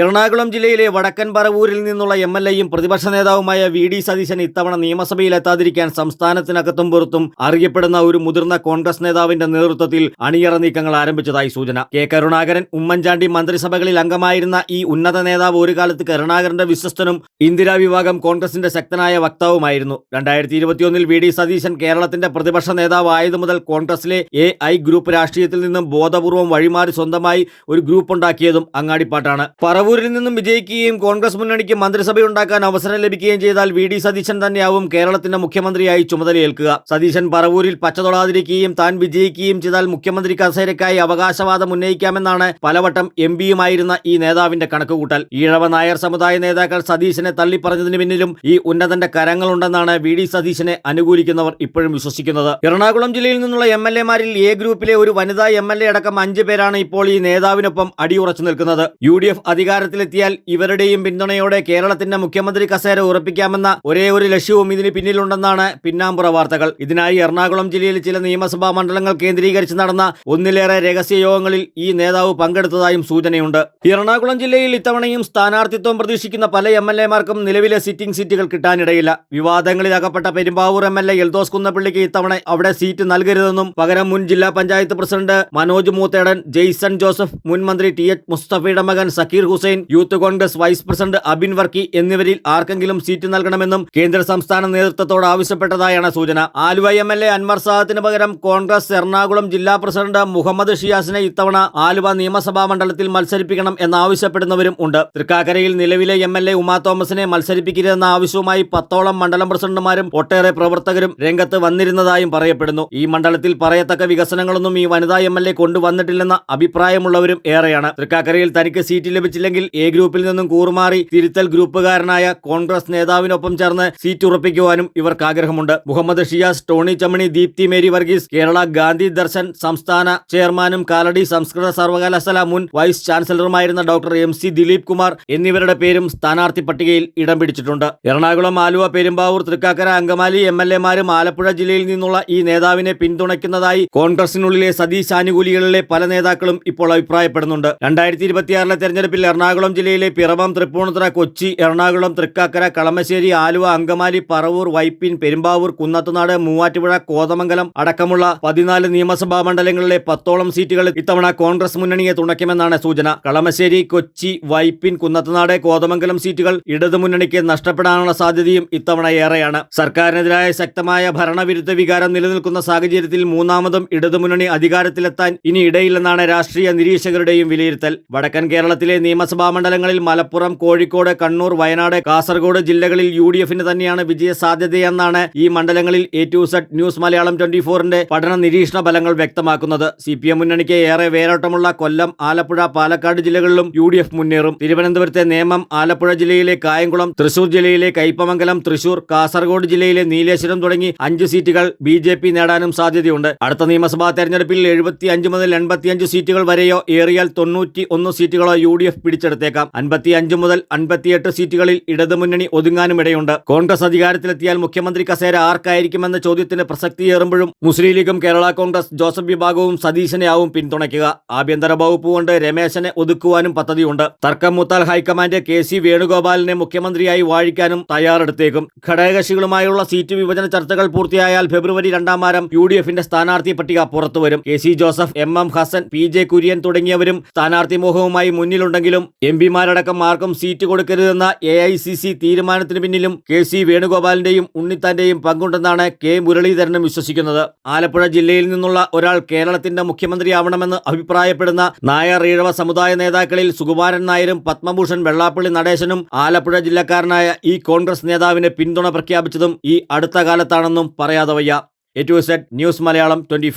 എറണാകുളം ജില്ലയിലെ വടക്കൻ പറവൂരിൽ നിന്നുള്ള എം എൽ എയും പ്രതിപക്ഷ നേതാവുമായ വി ഡി സതീശൻ ഇത്തവണ നിയമസഭയിലെത്താതിരിക്കാൻ സംസ്ഥാനത്തിനകത്തും പുറത്തും അറിയപ്പെടുന്ന ഒരു മുതിർന്ന കോൺഗ്രസ് നേതാവിന്റെ നേതൃത്വത്തിൽ അണിയറ നീക്കങ്ങൾ ആരംഭിച്ചതായി സൂചന. കെ കരുണാകരൻ ഉമ്മൻചാണ്ടി മന്ത്രിസഭകളിൽ അംഗമായിരുന്ന ഈ ഉന്നത നേതാവ് ഒരു കാലത്ത് കരുണാകരന്റെ വിശ്വസ്തനും ഇന്ദിരാ വിഭാഗം കോൺഗ്രസിന്റെ ശക്തനായ വക്താവുമായിരുന്നു. രണ്ടായിരത്തി ഇരുപത്തിയൊന്നിൽ വി ഡി സതീശൻ കേരളത്തിന്റെ പ്രതിപക്ഷ നേതാവ് ആയതു മുതൽ കോൺഗ്രസിലെ എ ഐ ഗ്രൂപ്പ് രാഷ്ട്രീയത്തിൽ നിന്നും ബോധപൂർവം വഴിമാറി സ്വന്തമായി ഒരു ഗ്രൂപ്പ് ഉണ്ടാക്കിയതും അങ്ങാടിപ്പാട്ടാണ്. പറവൂരിൽ നിന്നും വിജയിക്കുകയും കോൺഗ്രസ് മുന്നണിക്ക് മന്ത്രിസഭയുണ്ടാക്കാൻ അവസരം ലഭിക്കുകയും ചെയ്താൽ വി ഡി സതീശൻ തന്നെയാവും കേരളത്തിന്റെ മുഖ്യമന്ത്രിയായി ചുമതലയേൽക്കുക. സതീശൻ പറവൂരിൽ പച്ചതൊടാതിരിക്കുകയും താൻ വിജയിക്കുകയും ചെയ്താൽ മുഖ്യമന്ത്രി കസേരയ്ക്കായി അവകാശവാദം ഉന്നയിക്കാമെന്നാണ് പലവട്ടം എം പിയുമായിരുന്ന ഈ നേതാവിന്റെ കണക്കുകൂട്ടൽ. ഈഴവ നായർ സമുദായ നേതാക്കൾ സതീശനെ തള്ളിപ്പറഞ്ഞതിന് പിന്നിലും ഈ ഉന്നതന്റെ കരങ്ങളുണ്ടെന്നാണ് വി ഡി സതീശനെ അനുകൂലിക്കുന്നവർ ഇപ്പോഴും വിശ്വസിക്കുന്നത്. എറണാകുളം ജില്ലയിൽ നിന്നുള്ള എം എൽ എമാരിൽ എ ഗ്രൂപ്പിലെ ഒരു വനിതാ എം എൽ എ അടക്കം അഞ്ച് പേരാണ് ഇപ്പോൾ ഈ നേതാവിനൊപ്പം അടിയുറച്ചു നിൽക്കുന്നത്. യു ഡി എഫ് അധികാരത്തിലെത്തിയാൽ ഇവരുടെയും പിന്തുണയോടെ കേരളത്തിന്റെ മുഖ്യമന്ത്രി കസേര ഉറപ്പിക്കാമെന്ന ഒരേ ഒരു ലക്ഷ്യവും ഇതിന് പിന്നിലുണ്ടെന്നാണ് പിന്നാമ്പുറ വാർത്തകൾ. ഇതിനായി എറണാകുളം ജില്ലയിൽ ചില നിയമസഭാ മണ്ഡലങ്ങൾ കേന്ദ്രീകരിച്ച് നടന്ന ഒന്നിലേറെ രഹസ്യ യോഗങ്ങളിൽ ഈ നേതാവ് പങ്കെടുത്തതായും സൂചനയുണ്ട്. എറണാകുളം ജില്ലയിൽ ഇത്തവണയും സ്ഥാനാർത്ഥിത്വം പ്രതീക്ഷിക്കുന്ന പല എം എൽ എമാർക്കും നിലവിലെ സിറ്റിംഗ് സീറ്റുകൾ കിട്ടാനിടയില്ല. വിവാദങ്ങളിൽ അകപ്പെട്ട Perumbavoor M L A Eldhose കുന്നപ്പള്ളിക്ക് ഇത്തവണ അവിടെ സീറ്റ് നൽകരുതെന്നും പകരം മുൻ ജില്ലാ പഞ്ചായത്ത് പ്രസിഡന്റ് മനോജ് മൂത്തേടൻ ജെയ്സൺ ജോസഫ് മുൻ മന്ത്രി ടി എച്ച് മുസ്തഫയുടെ മകൻ Sakkir Hussain youth Congress vice president Abin Varkey എന്നിവരിൽ ആർക്കെങ്കിലും സീറ്റ് നൽകണമെന്നും കേന്ദ്ര സംസ്ഥാന നേതൃത്വത്തോട് ആവശ്യപ്പെട്ടതായാണ് സൂചന. Aluva M L A Anwar സാദത്തിന് പകരം കോൺഗ്രസ് എറണാകുളം ജില്ലാ പ്രസിഡന്റ് മുഹമ്മദ് ഷിയാസിനെ ഇത്തവണ ആലുവ നിയമസഭാ മണ്ഡലത്തിൽ മത്സരിപ്പിക്കണം എന്നാവശ്യപ്പെടുന്നവരും ഉണ്ട്. തൃക്കാക്കരയിൽ നിലവിലെ എം എൽ എ ഉമാ തോമസിനെ മത്സരിപ്പിക്കരുതെന്ന ആവശ്യവുമായി പത്തോളം മണ്ഡലം പ്രസിഡന്റുമാരും ഒട്ടേറെ പ്രവർത്തകരും രംഗത്ത് വന്നിരുന്നതായും പറയപ്പെടുന്നു. ഈ മണ്ഡലത്തിൽ പറയത്തക്ക വികസനങ്ങളൊന്നും ഈ വനിതാ എം എൽ എ കൊണ്ടുവന്നിട്ടില്ലെന്ന അഭിപ്രായമുള്ളവരും ഏറെയാണ്. തൃക്കാക്കരയിൽ തനിക്ക് സീറ്റ് ലഭിച്ചില്ലെങ്കിൽ എ ഗ്രൂപ്പിൽ നിന്നും കൂറുമാറി തിരുത്തൽ ഗ്രൂപ്പുകാരനായ കോൺഗ്രസ് നേതാവിനൊപ്പം ചേർന്ന് സീറ്റ് ഉറപ്പിക്കുവാനും ഇവർക്ക് ആഗ്രഹമുണ്ട്. മുഹമ്മദ് ഷിയാസ് ടോണി ചമ്മണി ദീപ്തി മേരി വർഗീസ് കേരള ഗാന്ധി ദർശൻ സംസ്ഥാന ചെയർമാനും കാലടി സംസ്കൃത സർവകലാശാല മുൻ vice ചാൻസലറുമായിരുന്ന doctor M C Dileep Kumar എന്നിവരുടെ പേരും സ്ഥാനാർത്ഥി പട്ടികയിൽ ഇടം പിടിച്ചിട്ടുണ്ട്. എറണാകുളം ആലുവ പെരുമ്പാവൂർ തൃക്കാക്കര അങ്കമാലി എം എൽ എമാരും ആലപ്പുഴ ജില്ലയിൽ നിന്നുള്ള ഈ നേതാവിനെ പിന്തുണയ്ക്കുന്നതായി കോൺഗ്രസിനുള്ളിലെ സതീശ് ആനുകൂലികളിലെ പല നേതാക്കളും ഇപ്പോൾ അഭിപ്രായപ്പെടുന്നുണ്ട്. രണ്ടായിരത്തി ഇരുപത്തിയാറിലെ തെരഞ്ഞെടുപ്പിൽ എറണാകുളം ജില്ലയിലെ പിറവം തൃപ്പൂണിത്തുറ കൊച്ചി എറണാകുളം തൃക്കാക്കര കളമശ്ശേരി ആലുവ അങ്കമാലി പറവൂർ വൈപ്പിൻ പെരുമ്പാവൂർ കുന്നത്തുനാട് മൂവാറ്റുപുഴ കോതമംഗലം അടക്കമുള്ള പതിനാല് നിയമസഭാ മണ്ഡലങ്ങളിലെ പത്തോളം സീറ്റുകൾ ഇത്തവണ കോൺഗ്രസ് മുന്നണിയെ തുണയ്ക്കുമെന്നാണ് സൂചന. കളമശ്ശേരി കൊച്ചി വൈപ്പിൻ കുന്നത്തുനാട് കോതമംഗലം സീറ്റുകൾ ഇടതുമുന്നണിക്ക് നഷ്ടപ്പെടാനുള്ള സാധ്യതയും ഇത്തവണ ഏറെയാണ്. സർക്കാരിനെതിരായ ശക്തമായ ഭരണവിരുദ്ധ വികാരം നിലനിൽക്കുന്ന സാഹചര്യത്തിൽ മൂന്നാമതും ഇടതുമുന്നണി അധികാരത്തിലെത്താൻ ഇനി ഇടയില്ലെന്നാണ് രാഷ്ട്രീയ നിരീക്ഷകരുടെയും വിലയിരുത്തൽ. വടക്കൻ കേരളത്തിലെ നിയമസഭാ മണ്ഡലങ്ങളിൽ മലപ്പുറം കോഴിക്കോട് കണ്ണൂർ വയനാട് കാസർഗോഡ് ജില്ലകളിൽ യു ഡി എഫിന് തന്നെയാണ് വിജയ സാധ്യതയെന്നാണ് ഈ മണ്ഡലങ്ങളിൽ A to Z news Malayalam twenty ഫോറിന്റെ പഠന നിരീക്ഷണ ഫലങ്ങൾ വ്യക്തമാക്കുന്നത്. സി പി എം മുന്നണിക്ക് ഏറെ വേരോട്ടമുള്ള കൊല്ലം ആലപ്പുഴ പാലക്കാട് ജില്ലകളിലും യു ഡി എഫ് മുന്നേറും. തിരുവനന്തപുരത്തെ നേമം ആലപ്പുഴ ജില്ലയിലെ കായംകുളം തൃശൂർ ജില്ലയിലെ കൈപ്പമംഗലം തൃശൂർ കാസർഗോഡ് ജില്ലയിലെ നീലേശ്വരം തുടങ്ങി അഞ്ച് സീറ്റുകൾ ബി ജെ പി നേടാനും സാധ്യതയുണ്ട്. അടുത്ത നിയമസഭാ തെരഞ്ഞെടുപ്പിൽ എഴുപത്തി അഞ്ച് മുതൽ എൺപത്തിയഞ്ച് സീറ്റുകൾ വരെയോ ഏറിയാൽ തൊണ്ണൂറ്റി ഒന്ന് സീറ്റുകളോ യു ഡി എഫ് പിടിച്ചെടുത്തേക്കാം. അൻപത്തി അഞ്ച് മുതൽ അൻപത്തിയെട്ട് സീറ്റുകളിൽ ഇടതുമുന്നണി ഒതുങ്ങാനും ഇടയുണ്ട് കോൺഗ്രസ് അധികാരത്തിലെത്തിയാൽ മുഖ്യമന്ത്രി കസേര ആർക്കായിരിക്കുമെന്ന ചോദ്യത്തിന് പ്രസക്തിയേറുമ്പോഴും മുസ്ലിം ലീഗും കേരള കോൺഗ്രസ് ജോസഫ് വിഭാഗവും സതീശനെയാവും പിന്തുണയ്ക്കുക. ആഭ്യന്തര വകുപ്പ് കൊണ്ട് രമേശനെ ഒതുക്കുവാനും പദ്ധതിയുണ്ട്. തർക്കം മുത്താൽ ഹൈക്കമാൻഡ് കെ സി വേണുഗോപാലിനെ മുഖ്യമന്ത്രിയായി വാഴിക്കാനും തയ്യാറെടുത്തേക്കും. ഘടകകക്ഷികളുമായുള്ള സീറ്റ് വിഭജന ചർച്ചകൾ പൂർത്തിയായാൽ ഫെബ്രുവരി രണ്ടാം വാരം യു ഡി എഫിന്റെ സ്ഥാനാർത്ഥി പട്ടിക പുറത്തുവരും. K C Joseph M M Hassan P J Kurien തുടങ്ങിയവരും സ്ഥാനാർത്ഥി മോഹവുമായി മുന്നിലുണ്ടെങ്കിലും എം പിമാരടക്കം ആർക്കും സീറ്റ് കൊടുക്കരുതെന്ന എ ഐ സി സി തീരുമാനത്തിന് പിന്നിലും കെ സി വേണുഗോപാലിന്റെയും ഉണ്ണിത്താന്റെയും പങ്കുണ്ടെന്നാണ് കെ മുരളീധരനും വിശ്വസിക്കുന്നത്. ആലപ്പുഴ ജില്ലയിൽ നിന്നുള്ള ഒരാൾ കേരളത്തിന്റെ മുഖ്യമന്ത്രിയാവണമെന്ന് അഭിപ്രായപ്പെടുന്ന നായർ ഈഴവ സമുദായ നേതാക്കളിൽ സുകുമാരൻ നായരും പത്മഭൂഷൺ വെള്ളാപ്പള്ളി നടേശനും ആലപ്പുഴ ജില്ലക്കാരനായ ഈ കോൺഗ്രസ് നേതാവിന് പിന്തുണ പ്രഖ്യാപിച്ചതും ഈ അടുത്ത കാലത്താണെന്നും പറയാതെ വയ്യ. A to Z news Malayalam twenty